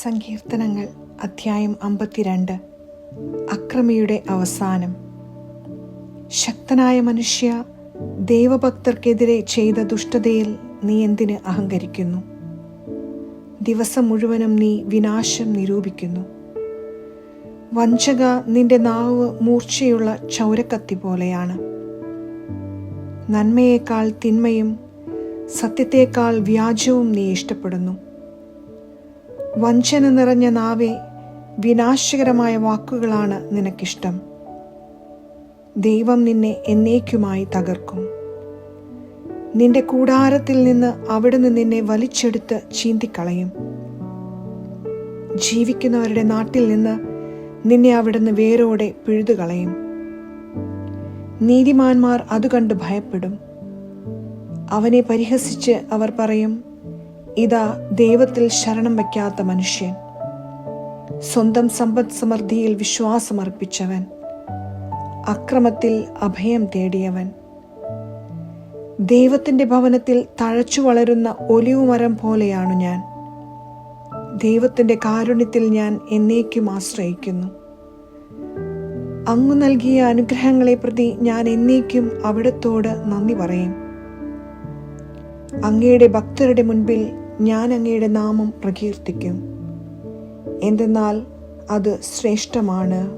സങ്കീർത്തനങ്ങൾ അധ്യായം അമ്പത്തിരണ്ട്. അക്രമിയുടെ അവസാനം. ശക്തനായ മനുഷ്യ ദൈവഭക്തർക്കെതിരെ ചെയ്ത ദുഷ്ടതയിൽ നീ എന്തിന് അഹങ്കരിക്കുന്നു? ദിവസം മുഴുവനും നീ വിനാശം നിരൂപിക്കുന്നു. വഞ്ചക നിന്റെ നാവ് മൂർച്ചയുള്ള ചൗരക്കത്തി പോലെയാണ്. നന്മയേക്കാൾ തിന്മയും സത്യത്തേക്കാൾ വ്യാജവും നീ ഇഷ്ടപ്പെടുന്നു. വഞ്ചന നിറഞ്ഞ നാവെ വിനാശകരമായ വാക്കുകളാണ് നിനക്കിഷ്ടം. ദൈവം നിന്നെ എന്നേക്കുമായി തകർക്കും. നിന്റെ കൂടാരത്തിൽ നിന്ന് അവിടുന്ന് നിന്നെ വലിച്ചെടുത്ത് ചീന്തിക്കളയും. ജീവിക്കുന്നവരുടെ നാട്ടിൽ നിന്ന് നിന്നെ അവിടുന്ന് വേരോടെ പിഴുതുകളയും. നീതിമാന്മാർ അത് കണ്ട് ഭയപ്പെടും. അവനെ പരിഹസിച്ച് അവർ പറയും ഇതാ ദൈവത്തിൽ ശരണം വയ്ക്കാത്ത മനുഷ്യൻ. സ്വന്തം സമ്പദ് സമൃദ്ധിയിൽ വിശ്വാസമർപ്പിച്ചവൻ. അക്രമത്തിൽ അഭയം തേടിയവൻ. ദൈവത്തിന്റെ ഭവനത്തിൽ തഴച്ചു വളരുന്ന ഒലിവുമരം പോലെയാണ് ഞാൻ. ദൈവത്തിന്റെ കാരുണ്യത്തിൽ ഞാൻ എന്നേക്കും ആശ്രയിക്കുന്നു. അങ്ങ് നൽകിയ അനുഗ്രഹങ്ങളെ പ്രതി ഞാൻ എന്നേക്കും അവിടത്തോട് നന്ദി പറയും. അങ്ങയുടെ ഭക്തരുടെ മുൻപിൽ ഞാൻ അങ്ങയുടെ നാമം പ്രകീർത്തിക്കും. എന്തെന്നാൽ അത് ശ്രേഷ്ഠമാണ്.